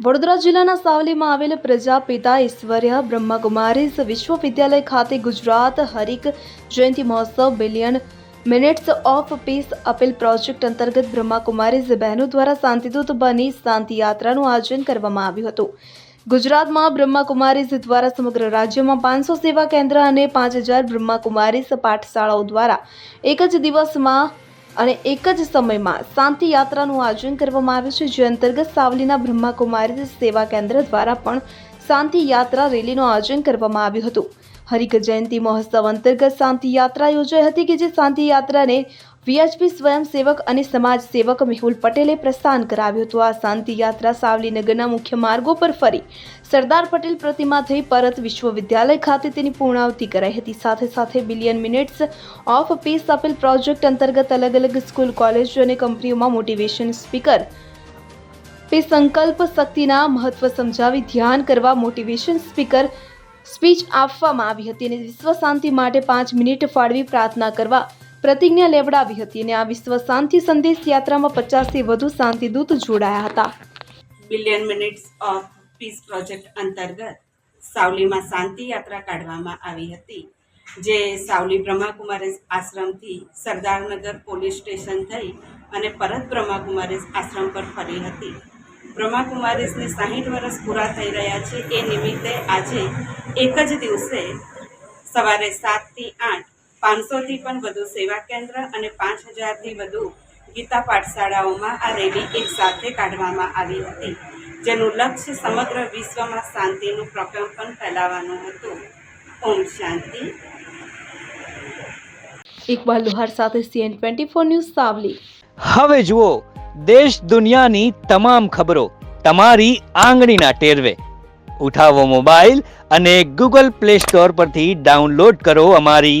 વડોદરા જિલ્લાના સાવલીમાં આવેલ પ્રજાપિતા ઈશ્વર્ય બ્રહ્માકુમારીઝ વિશ્વવિદ્યાલય ખાતે ગુજરાત હરિક જયંતિ મહોત્સવ billion minutes of peace appeal project અંતર્ગત બ્રહ્માકુમારીઝ બહેનો દ્વારા શાંતિદૂત બની શાંતિ યાત્રાનું આયોજન કરવામાં આવ્યું હતું. ગુજરાતમાં બ્રહ્માકુમારીઝ દ્વારા સમગ્ર રાજ્યમાં પાંચસો સેવા કેન્દ્ર અને પાંચ હજાર બ્રહ્માકુમારીઝ પાઠશાળાઓ દ્વારા એક જ દિવસમાં અને એક જ સમયમાં શાંતિ યાત્રાનું આયોજન કરવામાં આવ્યું છે, જે અંતર્ગત સાવલીના બ્રહ્માકુમારી સેવા કેન્દ્ર દ્વારા પણ શાંતિ યાત્રા રેલીનું આયોજન કરવામાં આવ્યું હતું. હરિક જયંતિ મહોત્સવ અંતર્ગત શાંતિ યાત્રા યોજાઈ હતી કે જે શાંતિ યાત્રાને વીએચપી સ્વયંસેવક અને સમાજ સેવક મેહુલ પટેલે પ્રસ્થાન કરાવ્યું હતું. આ શાંતિ યાત્રા સાવલીનગરના મુખ્ય માર્ગો પર ફરી. સરદાર પટેલ પ્રતિમા થઈ પરત વિશ્વવિદ્યાલય ખાતે તેની પૂર્ણાવતિ કરાઈ હતી. સાથે સાથે billion minutes of peace appeal project અંતર્ગત અલગ અલગ સ્કૂલ, કોલેજ અને કંપનીઓમાં મોટિવેશન સ્પીકર. પે સંકલ્પ શક્તિના મહત્વ સમજાવી ધ્યાન કરવા મોટિવેશન સ્પીકર સ્પીચ આપવામાં આવી હતી અને વિશ્વ શાંતિ માટે પાંચ મિનિટ ફાળવી પ્રાર્થના કરવા પ્રતિજ્ઞા લેવડાવી હતી અને આ વિશ્વ શાંતિ સંદેશ યાત્રામાં પચાસથી વધુ શાંતિદૂત જોડાયા હતા. Billion minutes of peace project અંતર્ગત સાવલીમાં શાંતિ યાત્રા કાઢવામાં આવી હતી, જે સાવલી બ્રહ્માકુમારી આશ્રમથી સરદારનગર પોલીસ સ્ટેશન થઈ અને પરત બ્રહ્માકુમારી આશ્રમ પર ફરી હતી. બ્રહ્માકુમારીસને સાહીઠ વર્ષ પૂરા થઈ રહ્યા છે. એ નિમિત્તે આજે એક જ દિવસે સવારે સાતથી આઠ પાંચસોથી પણ વધુ સેવા કેન્દ્ર અને પાંચ હજારથી વધુ ગીતા પાઠશાળાઓમાં આ રેલી એક સાથે કાઢવામાં આવી હતી જેનું લક્ષ્ય સમગ્ર વિશ્વમાં શાંતિનું પ્રકંપન ફેલાવવાનું હતું. ઓમ શાંતિ. ઇકબાલ લુહાર સાથે CN twenty four news Savli. હવે જુઓ દેશ દુનિયાની તમામ ખબરો તમારી આંગળીના ટેરવે. ઉઠાવો મોબાઈલ અને ગૂગલ પ્લે સ્ટોર પરથી ડાઉનલોડ કરો અમારી